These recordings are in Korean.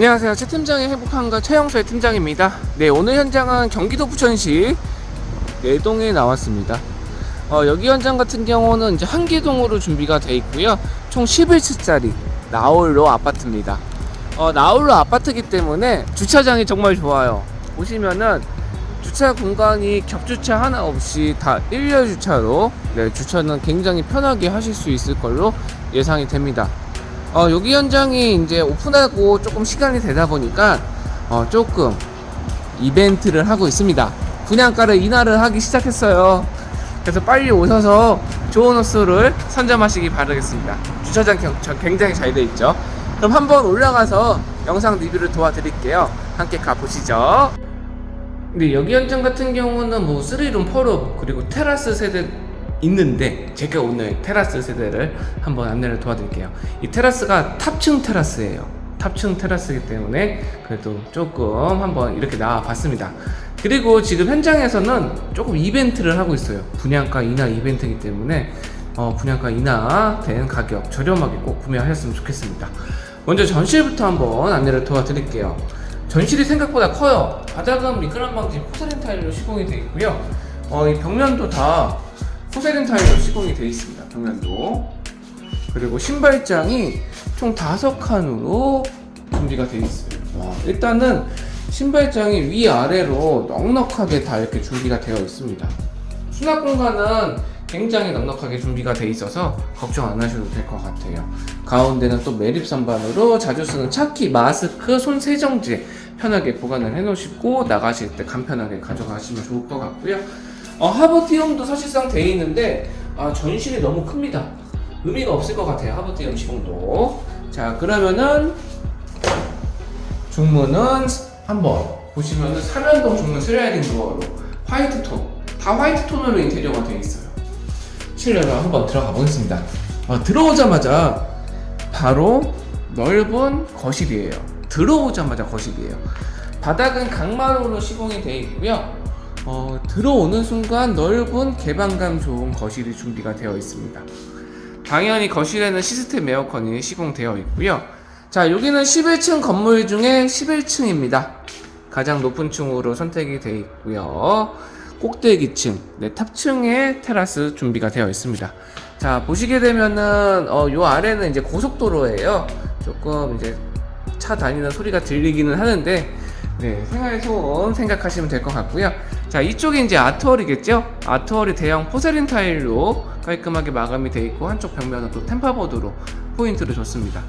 안녕하세요. 최 팀장의 행복한가 최영수의 팀장입니다. 네, 오늘 현장은 경기도 부천시 내동에 나왔습니다. 어, 여기 현장 같은 경우는 이제 한기동으로 준비가 돼 있고요. 총 11층짜리 나홀로 아파트입니다. 어, 나홀로 아파트이기 때문에 주차장이 정말 좋아요. 보시면은 주차 공간이 겹주차 하나 없이 다 일렬 주차로 네, 주차는 굉장히 편하게 하실 수 있을 걸로 예상이 됩니다. 어, 여기 현장이 이제 오픈하고 조금 시간이 되다 보니까 어, 조금 이벤트를 하고 있습니다. 분양가를 인하를 하기 시작했어요. 그래서 빨리 오셔서 좋은 호수를 선점하시기 바라겠습니다. 주차장 굉장히 잘 돼 있죠. 그럼 한번 올라가서 영상 리뷰를 도와드릴게요. 함께 가보시죠. 근데 여기 현장 같은 경우는 뭐 3룸, 4룸 그리고 테라스 세대 있는데 제가 오늘 테라스 세대를 한번 안내를 도와드릴게요. 이 테라스가 탑층 테라스예요. 탑층 테라스이기 때문에 그래도 조금 한번 이렇게 나와 봤습니다. 그리고 지금 현장에서는 조금 이벤트를 하고 있어요. 분양가 인하 이벤트이기 때문에 어, 분양가 인하된 가격 저렴하게 꼭 구매하셨으면 좋겠습니다. 먼저 전실부터 한번 안내를 도와드릴게요. 전실이 생각보다 커요. 바닥은 미끄럼 방지 포세린 타일로 시공이 되어 있고요. 어, 이 벽면도 다 포세린 타일로 시공이 되어 있습니다. 벽면도. 그리고 신발장이 총 다섯 칸으로 준비가 되어 있어요. 와, 일단은 신발장이 위아래로 넉넉하게 다 이렇게 준비가 되어 있습니다. 수납 공간은 굉장히 넉넉하게 준비가 돼 있어서 걱정 안 하셔도 될 것 같아요. 가운데는 또 매립 선반으로 자주 쓰는 차키, 마스크, 손 세정제 편하게 보관을 해 놓으시고 나가실 때 간편하게 가져가시면 좋을 것 같고요. 어, 하버티움도 사실상 돼 있는데 아, 전실이 너무 큽니다. 의미가 없을 것 같아요. 하버티움 시공도. 자, 그러면은 중문은 한번 보시면은 삼연동 중문 슬라이딩 도어로 화이트 톤, 다 화이트 톤으로 인테리어가 되어 있어요. 실내로 한번 들어가 보겠습니다. 어, 들어오자마자 바로 넓은 거실이에요. 들어오자마자 거실이에요. 바닥은 강마루로 시공이 되어 있고요. 어, 들어오는 순간 넓은 개방감 좋은 거실이 준비가 되어 있습니다. 당연히 거실에는 시스템 에어컨이 시공되어 있고요. 자, 여기는 11층 건물 중에 11층입니다. 가장 높은 층으로 선택이 되어 있고요. 꼭대기층, 네, 탑층에 테라스 준비가 되어 있습니다. 자, 보시게 되면은, 어, 요 아래는 이제 고속도로예요. 조금 이제 차 다니는 소리가 들리기는 하는데, 네, 생활소음 생각하시면 될 것 같고요. 자, 이쪽이 이제 아트월이겠죠? 아트월이 대형 포세린 타일로 깔끔하게 마감이 되어 있고, 한쪽 벽면은 또 템파보드로 포인트를 줬습니다.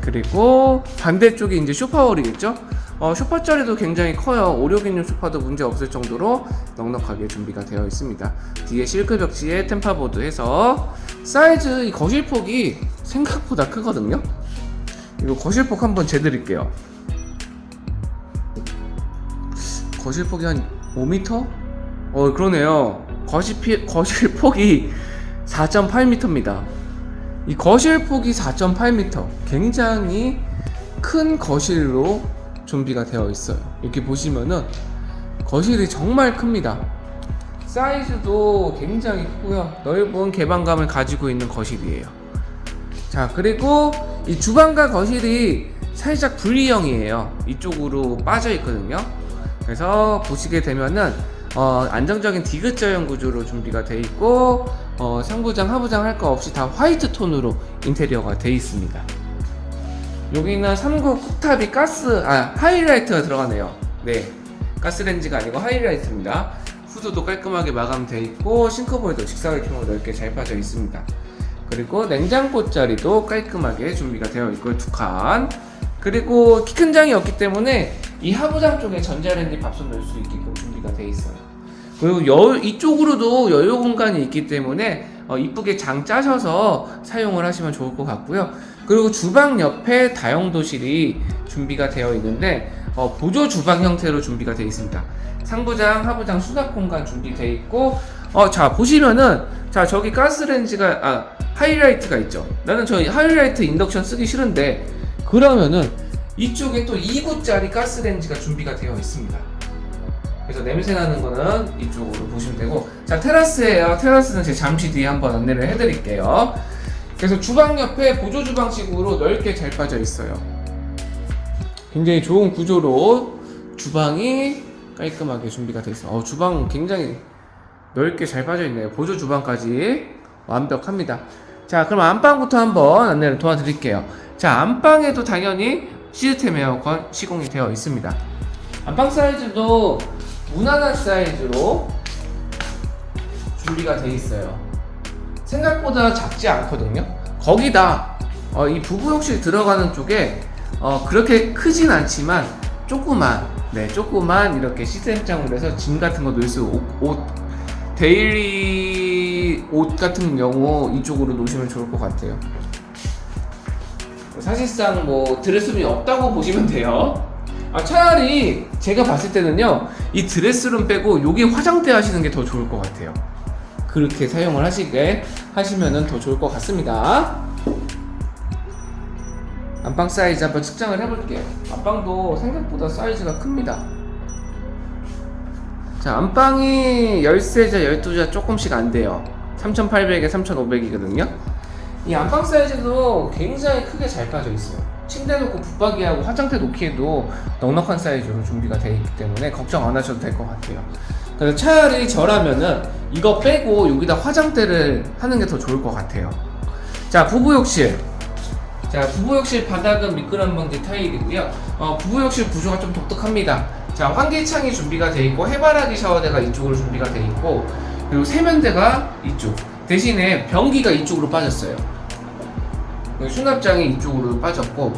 그리고 반대쪽이 이제 쇼파월이겠죠? 어, 쇼파 자리도 굉장히 커요. 5, 6인용 쇼파도 문제 없을 정도로 넉넉하게 준비가 되어 있습니다. 뒤에 실크 벽지에 템파보드 해서 사이즈 이 거실 폭이 생각보다 크거든요. 이거 거실 폭 한번 재드릴게요. 거실 폭이 한 5m? 어 그러네요. 거실 거실 폭이 4.8m입니다. 이 거실 폭이 4.8m 굉장히 큰 거실로 준비가 되어 있어요. 이렇게 보시면은 거실이 정말 큽니다. 사이즈도 굉장히 크고요. 넓은 개방감을 가지고 있는 거실이에요. 자 그리고 이 주방과 거실이 살짝 분리형이에요. 이쪽으로 빠져 있거든요 그래서 보시게 되면은 어, 안정적인 디귿자형 구조로 준비가 되어 있고 어, 상부장 하부장 할 거 없이 다 화이트 톤으로 인테리어가 되어 있습니다. 여기는 3구 쿡탑이 가스 아 하이라이트가 들어가네요. 네. 가스렌지가 아니고 하이라이트입니다. 후드도 깔끔하게 마감되어 있고 싱크볼도 직사각형으로 넓게 잘 빠져 있습니다. 그리고 냉장고 자리도 깔끔하게 준비가 되어 있고요. 두칸 그리고 키 큰 장이 없기 때문에 이 하부장 쪽에 전자레인지 밥솥 넣을 수 있게끔 준비가 되어 있어요 그리고 여, 이쪽으로도 여유 공간이 있기 때문에 어, 이쁘게 장 짜셔서 사용을 하시면 좋을 것 같고요. 그리고 주방 옆에 다용도실이 준비가 되어 있는데 어, 보조 주방 형태로 준비가 되어 있습니다. 상부장, 하부장 수납 공간 준비되어 있고 어, 자 보시면은 자 저기 가스렌지가 아 하이라이트가 있죠. 나는 저 하이라이트 인덕션 쓰기 싫은데 그러면은 이쪽에 또 2구짜리 가스렌지가 준비가 되어 있습니다. 그래서 냄새 나는 거는 이쪽으로 보시면 되고 자 테라스예요 테라스는 제가 잠시 뒤에 한번 안내를 해드릴게요 그래서 주방 옆에 보조 주방식으로 넓게 잘 빠져 있어요 굉장히 좋은 구조로 주방이 깔끔하게 준비가 되어 있어요. 어, 주방 굉장히 넓게 잘 빠져 있네요. 보조 주방까지 완벽합니다. 자, 그럼 안방부터 한번 안내를 도와드릴게요. 자, 안방에도 당연히 시스템 에어컨 시공이 되어 있습니다. 안방 사이즈도 무난한 사이즈로 준비가 되어 있어요. 생각보다 작지 않거든요. 거기다 어, 이 부부욕실 들어가는 쪽에 어, 그렇게 크진 않지만 조그만 네 조그만 이렇게 시스템장으로 해서 짐 같은 거 놓을 수 옷, 옷 데일리 옷 같은 경우 이쪽으로 놓으시면 좋을 것 같아요. 사실상 뭐 드레스룸이 없다고 보시면 돼요. 아 차라리 제가 봤을 때는요 이 드레스룸 빼고 여기 화장대 하시는 게 더 좋을 것 같아요. 그렇게 사용을 하시게 하시면은 더 좋을 것 같습니다. 안방 사이즈 한번 측정을 해볼게요. 안방도 생각보다 사이즈가 큽니다. 자, 안방이 13자, 12자 조금씩 안 돼요. 3,800에 3,500이거든요. 이 안방 사이즈도 굉장히 크게 잘 빠져 있어요. 침대 놓고 붙박이하고 화장대 놓기에도 넉넉한 사이즈로 준비가 되어 있기 때문에 걱정 안 하셔도 될 것 같아요. 그래서 차라리 저라면은 이거 빼고 여기다 화장대를 하는 게 더 좋을 것 같아요. 자, 부부욕실. 자, 부부욕실 바닥은 미끄럼 방지 타일이고요. 어, 부부욕실 구조가 좀 독특합니다. 자, 환기창이 준비가 되어 있고 해바라기 샤워대가 이쪽으로 준비가 되어 있고 그리고 세면대가 이쪽. 대신에 변기가 이쪽으로 빠졌어요. 수납장이 이쪽으로 빠졌고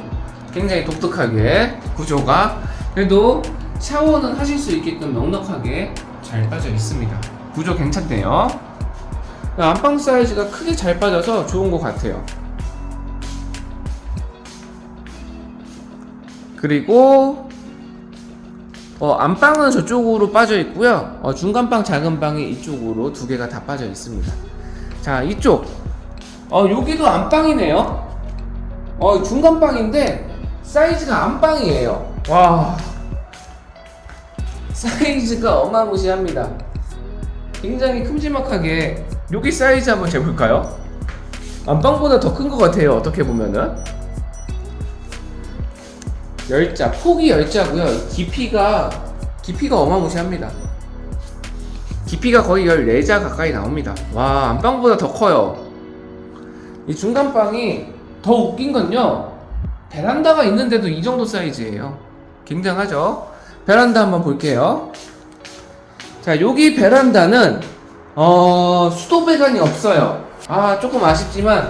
굉장히 독특하게 구조가 그래도 샤워는 하실 수 있게끔 넉넉하게 잘 빠져 있습니다. 구조 괜찮네요. 안방 사이즈가 크게 잘 빠져서 좋은 것 같아요. 그리고 어, 안방은 저쪽으로 빠져 있고요. 어, 중간방, 작은 방이 이쪽으로 두 개가 다 빠져 있습니다. 자, 이쪽. 어, 여기도 안방이네요. 어, 중간 방인데 사이즈가 안방이에요. 와. 사이즈가 어마무시합니다. 굉장히 큼지막하게 여기 사이즈 한번 재볼까요? 안방보다 더 큰 것 같아요. 어떻게 보면은. 열자 폭이 열자고요 깊이가 깊이가 어마무시합니다 깊이가 거의 14자 가까이 나옵니다. 와 안방보다 더 커요. 이 중간방이 더 웃긴 건요. 베란다가 있는데도 이 정도 사이즈예요. 굉장하죠? 베란다 한번 볼게요. 자 여기 베란다는 어 수도 배관이 없어요. 아 조금 아쉽지만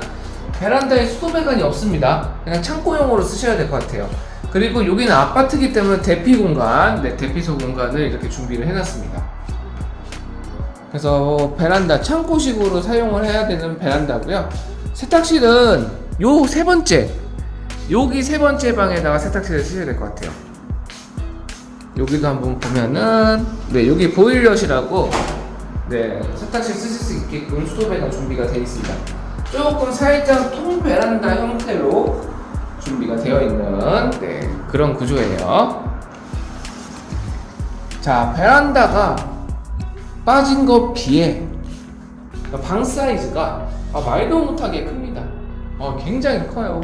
베란다에 수도 배관이 없습니다. 그냥 창고용으로 쓰셔야 될 것 같아요. 그리고 여기는 아파트기 때문에 대피 공간, 네, 대피소 공간을 이렇게 준비를 해놨습니다. 그래서 베란다 창고식으로 사용을 해야 되는 베란다고요. 세탁실은 요 세 번째, 여기 세 번째 방에다가 세탁실을 쓰셔야 될 것 같아요. 여기도 한번 보면은 네 여기 보일러실하고 네 세탁실 쓰실 수 있게끔 수도배가 준비가 되어 있습니다. 조금 살짝 통 베란다 형태로 준비가 되어 있는 네, 그런 구조예요. 자, 베란다가 빠진 것 비해 방 사이즈가 아, 말도 못하게 큽니다. 어, 굉장히 커요.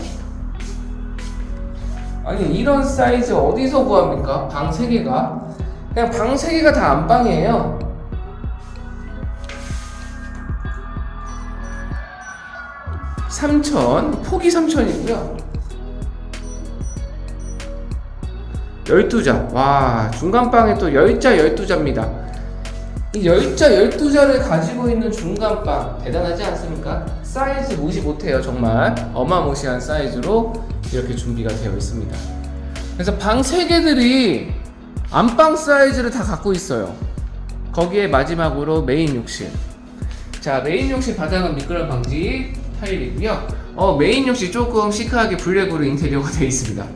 아니 이런 사이즈 어디서 구합니까? 방 3개가 그냥 방 3개가 다 안방이에요. 삼천 폭이 3천이고요. 12자. 와, 중간방에 또 10자, 12자입니다. 이 10자, 12자를 가지고 있는 중간방. 대단하지 않습니까? 사이즈 무시 못해요, 정말. 어마무시한 사이즈로 이렇게 준비가 되어 있습니다. 그래서 방 3개들이 안방 사이즈를 다 갖고 있어요. 거기에 마지막으로 메인 욕실. 자, 메인 욕실 바닥은 미끄럼 방지 타일이고요. 어, 메인 욕실 조금 시크하게 블랙으로 인테리어가 되어 있습니다.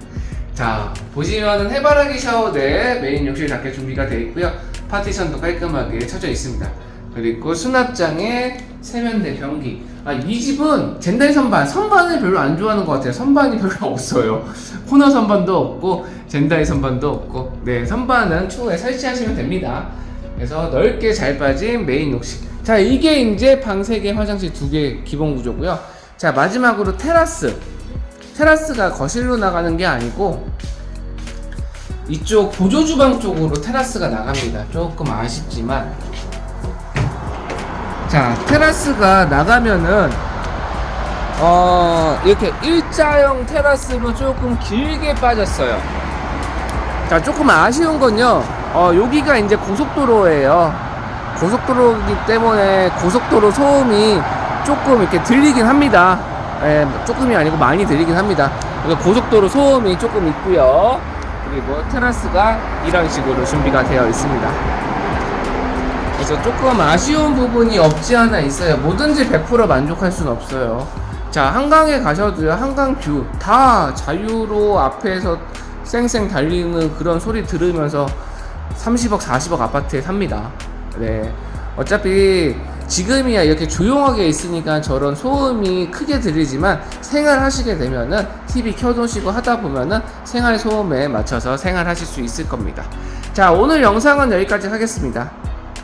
자 보시면은 해바라기 샤워 대 메인 욕실답게 준비가 되어 있고요 파티션도 깔끔하게 쳐져 있습니다. 그리고 수납장에 세면대 변기. 아 이 집은 젠다이 선반 선반을 별로 안 좋아하는 것 같아요. 선반이 별로 없어요. 코너 선반도 없고 젠다이 선반도 없고. 네 선반은 추후에 설치하시면 됩니다. 그래서 넓게 잘 빠진 메인 욕실. 자 이게 이제 방 3개 화장실 2개 기본 구조고요. 자 마지막으로 테라스. 테라스가 거실로 나가는 게 아니고 이쪽 보조 주방 쪽으로 테라스가 나갑니다. 조금 아쉽지만 자 테라스가 나가면은 어 이렇게 일자형 테라스로 조금 길게 빠졌어요. 자 조금 아쉬운 건요. 어 여기가 이제 고속도로예요. 고속도로이기 때문에 고속도로 소음이 조금 이렇게 들리긴 합니다. 예, 조금이 아니고 많이 들리긴 합니다. 고속도로 소음이 조금 있고요. 그리고 테라스가 이런 식으로 준비가 되어 있습니다. 그래서 조금 아쉬운 부분이 없지 않아 있어요. 뭐든지 100% 만족할 수는 없어요. 자, 한강에 가셔도요, 한강 뷰, 다 자유로 앞에서 쌩쌩 달리는 그런 소리 들으면서 30억, 40억 아파트에 삽니다. 네. 어차피 지금이야 이렇게 조용하게 있으니까 저런 소음이 크게 들리지만 생활하시게 되면은 TV 켜놓으시고 하다 보면은 생활 소음에 맞춰서 생활하실 수 있을 겁니다. 자, 오늘 영상은 여기까지 하겠습니다.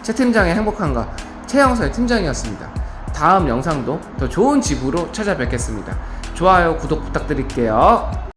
최 팀장의 행복한가 최영서의 팀장이었습니다. 다음 영상도 더 좋은 집으로 찾아뵙겠습니다. 좋아요, 구독 부탁드릴게요.